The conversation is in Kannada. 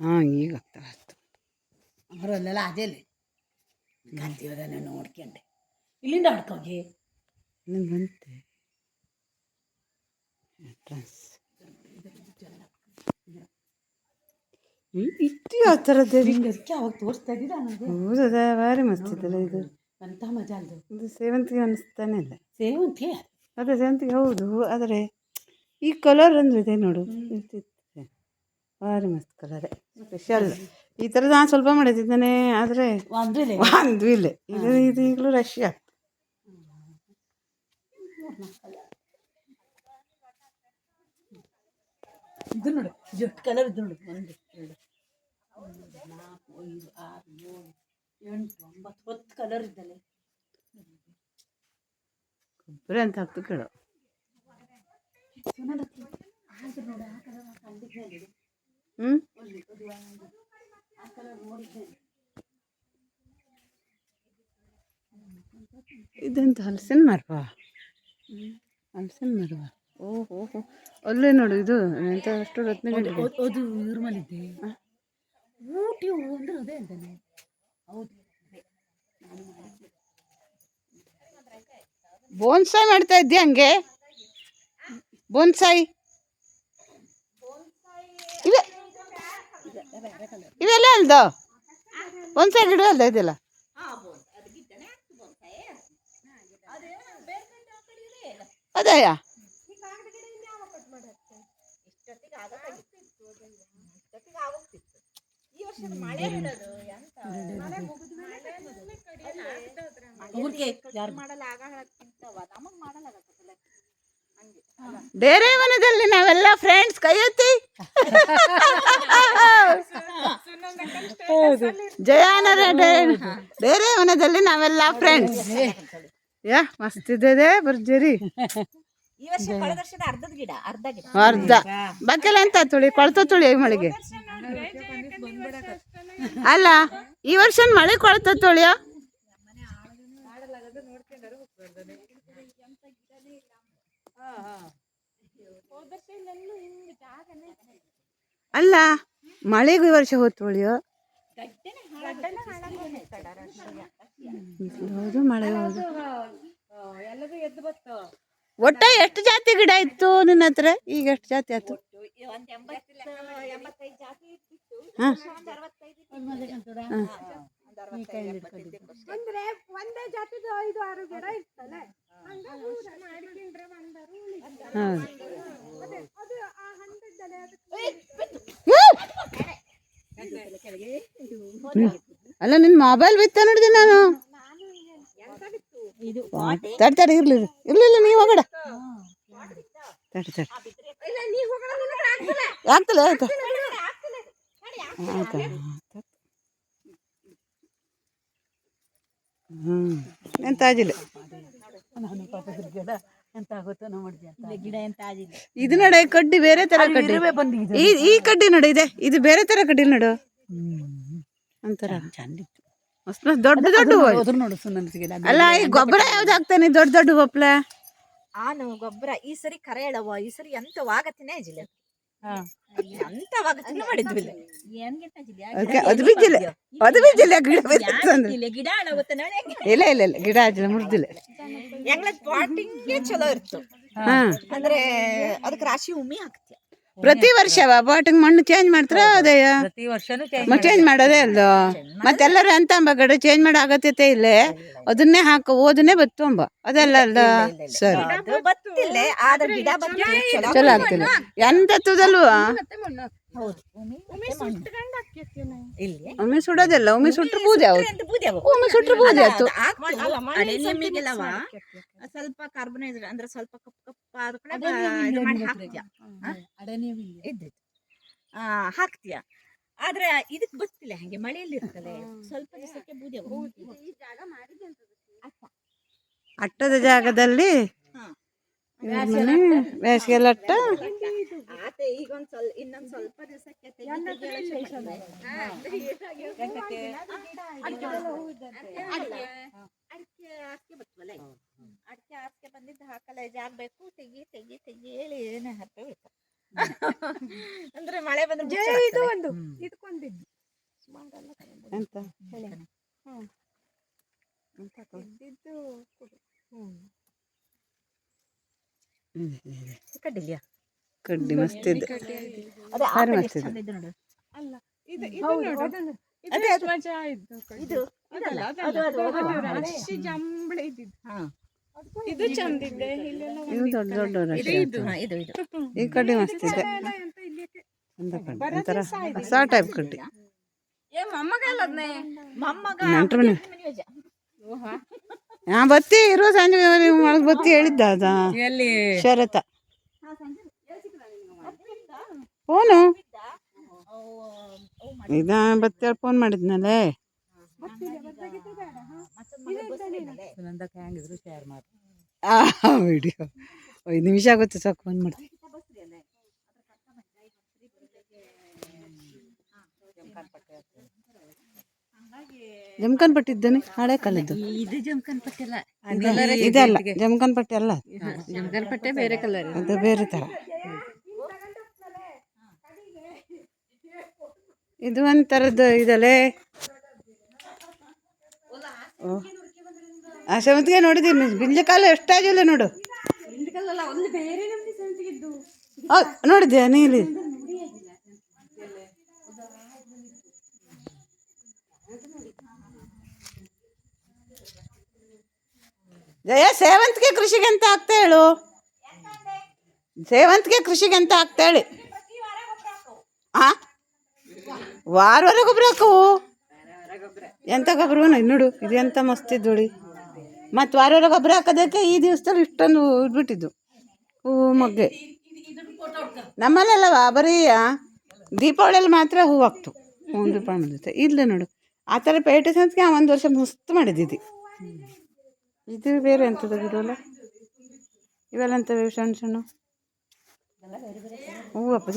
ಹಾಂ ಈಗ ಆಗ್ತಾ ಇತ್ತು ಅವರಲ್ಲೆಲ್ಲ ಅದೇಲೆ ಗದ್ದಿಯವರನ್ನ ನೋಡ್ಕೊಂಡೆ. ಇಲ್ಲಿಂದ ಹೊಡ್ಕೋಗಿ ನಂಗೆ ಬಂತೆ. ಟ್ರಾನ್ಸ್ ಇಟ್ಟು ಯಾವ ಥರದ್ದು ಹಿಂಗೆ ಅದಕ್ಕೆ ಅವಾಗ ತೋರಿಸ್ತಾ ಇದ್ದೀರಾ ನನಗೆ? ಹೌದದ ಭಾರಿ ಮಸ್ತ್ ಇದಲ್ಲ ಇದು. ಎಂಥ ಮಜಾ ಅಲ್ದು ಇದು ಸೇವಂತಿಗೆ ಅನಿಸ್ತಾನೆ ಇಲ್ಲ. ಸೇವಂತಿ ಅದೇ ಸೇವಂತಿಗೆ ಹೌದು ಆದರೆ ಈ ಕಲರ್ ಅಂದ್ರೆ ಇದೆ ನೋಡು. ಭಾರಿ ಮಸ್ತ್ ಕಲರೇ ಸ್ಪೆಷಲ್ ಈ ಥರದ್ದು ನಾನು ಸ್ವಲ್ಪ ಮಾಡಿದ್ದಾನೆ ಆದರೆ ಒಂದು ಇಲ್ಲ. ಇದು ಇದು ಈಗಲೂ ರಶ್ ಆಗ್ತದೆ ಇದು ನೋಡು ಜುಟ್ಟು ಕಲರ್ ಇದು ನೋಡು ಒಂದು ಎರಡು ಮೂರು ನಾಲ್ಕು ಐದು ಆರು ಏಳು ಎಂಟು ಒಂಬತ್ತು ಹತ್ತು ಕಲರ್ ಇದ್ದಲ್ಲ ಕೊಬ್ಬರಿ ಅಂತ ಹಾಕ್ತು ಕೇಳು. ನೋಡು ಆ ಕಲರ್ ಕಂಡಿದ್ದೆ ಹ್ಞೂ ಇದೆಂತ ಹಲಸಿನ ಮರವ? ಹಲಸಿನ ಮರವ? ಓಹೋ ಹೋ ಅಲ್ಲೇ ನೋಡು ಇದು ಎಂತ ಅಷ್ಟು ರತ್ನಗಂಡಿ ಅದು ಇವ್ರ ಮಲಿದ್ದೆ ಊಟಿ ಹೂ ಅಂದ್ರೆ ಅದೇ ಅಂತಾನೆ. ಹೌದು. ಬೋನ್ಸಾಯಿ ಮಾಡ್ತಾ ಇದ್ದೆ ಹಂಗೆ? ಬೋನ್ಸಾಯಿ? ಇವೆಲ್ಲ ಒಂದು ಸೈಡ್ ಗಿಡ ಅಲ್ದ ಇದೆಲ್ಲ? ಅದಯ್ಯ ಬೇರೆ ಮನದಲ್ಲಿ ನಾವೆಲ್ಲ ಫ್ರೆಂಡ್ಸ್ ಕೈ ಜಯಾನರ ಡೇರೆ ವನದಲ್ಲಿ ನಾವೆಲ್ಲ ಫ್ರೆಂಡ್ಸ್ ಯಾ ಮಸ್ತ್ ಇದೆ ಬರ್ಜರಿ ಈ ವರ್ಷ ಕಳೆದ ಅರ್ಧದ ಗಿಡ ಅರ್ಧ ಗಿಡ. ಅರ್ಧ. ಬಾಕೆಲ್ಲ ಎಂತ ತುಳಿ? ಕೊಳ್ತ ತುಳಿ ಮಳೆಗೆ? ಅಲ್ಲ ಈ ವರ್ಷ ಮಳೆ ಕೊಳ್ತ ತುಳಿಯೋ? ಅಲ್ಲ, ಮಳೆಗೂ ಈ ವರ್ಷ ಹೋತ್ ತುಳಿಯೋ ಹೌದು, ಮಳೆ ಹೌದು. ಒಟ್ಟ ಎಷ್ಟು ಜಾತಿ ಗಿಡ ಇತ್ತು ನಿನ್ನ ಹತ್ರ? ಈಗ ಎಷ್ಟು ಜಾತಿ ಆಯ್ತು? ಹಾಂ ಒಂದ್ ಅರವತ್ತೈದು ಇತ್ತು. ಒಂದ್ ಅರವತ್ತೈದು ಎಪ್ಪತ್ತೈದು ಇತ್ತು. ಅಂದ್ರೆ ಒಂದೇ ಜಾತಿದು ಐದು ಆರು ಗಿಡ ಇರ್ತದೆ ಹಂಗಾಗಿ ಊರ ಮಾಡ್ಕೊಂಡ್ರೆ ಬಂದರು ಹೌದು ಅದೇ ಅದು ಆ ಹಂತದಲ್ಲೇ ಅದಕ್ಕೆ ಅಲ್ಲ ನಿನ್ನ ಮೊಬೈಲ್ ಬಿತ್ತ ನೋಡಿದೆ ನಾನು. ತಡಿ ತಡಿ, ಇರ್ಲಿ ಇರ್ಲಿ. ನೀವು ಹೋಗಡ. ತಡಿ ತಡಿ. ಆಗ್ತಿಲ್ಲ ಹ್ಞೂ ಎಂತ ಆಗಿಲ್ಲ. ಇದು ನೋಡ ಕಡ್ಡಿ ಬೇರೆ ತರ ಕಡ್ಡಿ. ಈ ಕಡ್ಡಿ ನೋಡು, ಇದೆ. ಇದು ಬೇರೆ ತರ ಕಡ್ಡಿ ನೋಡು. ಒಂಥರ. ಚಂದಿತ್ತು ಮಸ್ತ್ ಮಸ್ತ್ ದೊಡ್ಡ ದೊಡ್ಡ ಅದ್ರ ನೋಡು ಗಿಡ ಅಲ್ಲ ಈ ಗೊಬ್ಬರ ಯಾವ್ದು ಹಾಕ್ತಾನೆ ದೊಡ್ಡ ದೊಡ್ಡ ಬೊಪ್ಲ ಆನು ಗೊಬ್ಬರ ಈ ಸರಿ ಕರೆ ಹೇಳವ್ವ ಈ ಸರಿ ಎಂತ ವಾಗತಿನೇ ಅಜಿಲ್ಲ ಹಾ. ಎಂತ ವಾಗತಿನ ಮಾಡಿದ್ವಿ. ಅದು ಬಿದ್ದಿಲ್ಲ. ಅದು ಬಿದ್ದಿಲ್ಲ ಗಿಡ ಬಿತ್ತಂದ್ರೆ ಗಿಡ ಇಲ್ಲ ಇಲ್ಲ ಇಲ್ಲ ಗಿಡ ಆಗಿಲ್ಲ ಮುರಿದಿಲ್ಲ. ಹೆಂಗ್ಲ ಪಾಟಿಂಗ್ ಚಲೋ ಇತ್ತು ಹಾ. ಅಂದ್ರೆ ಅದಕ್ಕೆ ರಾಶಿ ಉಮಿ ಹಾಕ್ತಿಯ. ಪ್ರತಿ ವರ್ಷ ಬಾಟಿಂಗ್ ಮಣ್ಣು ಚೇಂಜ್ ಮಾಡ್ತಾರ? ಅದೇ ಪ್ರತಿ ವರ್ಷನೂ ಚೇಂಜ್ ಮಾಡೋದೇ ಅಲ್ದು? ಮತ್ತೆಲ್ಲರೂ ಅಂತ ಅಂಬ ಚೇಂಜ್ ಮಾಡೋ ಅಗತ್ಯತೆ ಇಲ್ಲೇ? ಅದನ್ನೇ ಹಾಕ ಓದನ್ನೇ ಬತ್ತುಂಬ ಅದೆಲ್ಲ ಅಲ್ದ? ಸರಿ. ಅದು ಬತ್ತಿಲ್ಲ ಆದ್ರೆ ಗಿಡ ಚಲೋ ಚಲೋ ಆಗ್ತಿಲ್ಲ. ಎಂತ ಹೌದು ಮತ್ತೆ ಮಣ್ಣು. ಇಲ್ಲಿ? ಒಮ್ಮೆ ಸುಡೋದಿಲ್ಲ ಒಮ್ಮೆ ಸುಟ್ರು ಬೂದಿ ಅವ್ರು ಎಂತ ಬೂದಿ ಅವು. ಒಮ್ಮೆ ಸುಟ್ರು ಬೂದಿ ಆಯ್ತು ಸ್ವಲ್ಪ ಕಾರ್ಬನೈಸ್ ಅಂದ್ರೆ ಸ್ವಲ್ಪ ಕಪ್ಪ ಮಾಡಿ ಹಾಕ್ತೀಯ ಇದ್ದಿತ್ತು ಹಾಕ್ತೀಯ ಆದ್ರೆ ಇದಕ್ ಬಸ್ತಿಲ್ಲ ಹಂಗೆ ಮಳೆಯಲ್ಲಿ ಇರ್ತದೆ ಸ್ವಲ್ಪ ದಿವಸಕ್ಕೆ ಬೂದಿ. ಅಟ್ಟದ ಜಾಗದಲ್ಲಿ ಬೇಸಿಗೆಲ್ಲ ಅಟ್ಟ ಈಗ ಒಂದ್ ಸ್ವಲ್ಪ ಇನ್ನೊಂದ್ ಸ್ವಲ್ಪ ದಿವಸಕ್ಕೆ ಬಂದಿದ್ದು ಹಾಕಲ್ಲ ಜಾಗಬೇಕು ತೆಗಿ ತೆಗಿ ತೆಗಿ ಹೇಳಿ ಏನೇ ಹತ್ತ ಅಂದ್ರೆ ಮಳೆ ಬಂದ್ರೆ ಇದು. ಒಂದು ಇದಕ್ಕೊಂದಿದ್ದು ಸುಮಾರಲ್ಲ ಅಂತ ಇದ್ದಿದ್ದು. ಹ್ಮ್. ಕಡ್ಡಿಲ್ಯಾ? ಕಡ್ಡಿ ಮಸ್ತಿ ಅದೇ ಮಸ್ತ್ ಎಷ್ಟು ಇದೆ. ಅಲ್ಲ ಇದು ಇದು ನೋಡು. ಇದು ಅದೇ ಮಜಾ ಇದ್ದು ಇದು ಅದಲ್ಲ, ಅದು, ಅದು, ಅದು, ಅದು ಅದು. ರಾಶಿ ಜಂಬಳೆ ಇದ್ದಿದ್ದು. ಹಾ. ಇದು ಇವು ದೊಡ್ಡ ದೊಡ್ಡ ಇದು ಇದು ಇದು ಇದು. ಈ ಕಡ್ಡಿ ಮಸ್ತ್ ಇದೆ. ಒಂಥರ ಹೊಸ ಟೈಪ್ ಕಡ್ಡಿ. ಹಾ ಬತ್ತಿ ಇರೋ ಸಂಜೆ ಒಳಗೆ ಬತ್ತಿ ಹೇಳಿದ್ದ ಅದ. ಎಲ್ಲಿ? ಶರತ? ಫೋನು. ಇದ ಬತ್ತಿ ಫೋನ್ ಮಾಡಿದ್ನಲ್ಲೇ. ವಿಡಿಯೋ ಐದು ನಿಮಿಷ ಆಗುತ್ತೆ ಸಾಕು ಫೋನ್ ಮಾಡ್ತೀನಿ ಜಮಖಾನ್ ಪಟ್ಟಿ ಇದ್ದಾನೆ ಹಳೆ ಕಾಲದ್ದು. ಇದು ಜಮಖಾನ್ ಪಟ್ಟಿ ಅಲ್ಲ ಇದಲ್ಲ ಜಮಖಾನ್ ಪಟ್ಟಿ ಅಲ್ಲ. ಜಮಖಾನ್ ಪಟ್ಟೆ ಬೇರೆ ಕಲರ್ ಅದು ಬೇರೆ ತರ. ಇದು ಒಂಥರದ್ದು ಇದಲ್ಲೇ ಆ ಸೆವಂತಿಗೆ ನೋಡಿದ್ದೀನಿ ಬಿಂಜ ಕಾಲ ಎಷ್ಟಾಗಿಲ್ಲ ನೋಡು. ನೋಡಿದ್ಯಾ ನೀಲಿ? ಜಯ ಸೇವಂತಿಗೆ ಕೃಷಿಗೆ ಅಂತ ಆಗ್ತಾ ಹೇಳು? ಸೇವಂತಿಗೆ ಕೃಷಿಗೆ ಅಂತ ಆಗ್ತಾ ಹೇಳಿ? ಆ? ವಾರ ವಾರ ಗೊಬ್ಬರ ಹಾಕವು? ಎಂತ ಗೊಬ್ಬರ ನೋಡು ಇದು ಎಂತ ಮಸ್ತ್ ಇದ್ದೋಳಿ ಮತ್ತು ವಾರ ವಾರ ಗೊಬ್ಬರ ಹಾಕೋದಕ್ಕೆ ಈ ದಿವಸದಲ್ಲಿ ಇಷ್ಟೊಂದು ಇದ್ಬಿಟ್ಟಿದ್ದು. ಹೂವು ಮೊಗ್ಗೆ. ನಮ್ಮಲ್ಲೆಲ್ಲವ? ಬರೀ ಆ, ದೀಪಾವಳಿಯಲ್ಲಿ ಮಾತ್ರ ಹೂವು ಹಾಕ್ತು. ಒಂದು ರೂಪಾಯಿ ಬಂದಿತ್ತು ಇಲ್ಲ ನೋಡು. ಆ ಥರ ಪೇಟೆ ಸಂತಿಗೆ ಒಂದು ವರ್ಷ ಮಸ್ತ್ ಮಾಡಿದ್ದಿದ್ದು ಇದು ಬೇರೆ ಎಂಥದ್ದು ಬಿಡೋಲ್ಲ? ಇವೆಲ್ಲ ಎಂಥವು ಸಣ್ಣ ಸಣ್ಣ? ಹೂವು ಹಬ್ಬದ.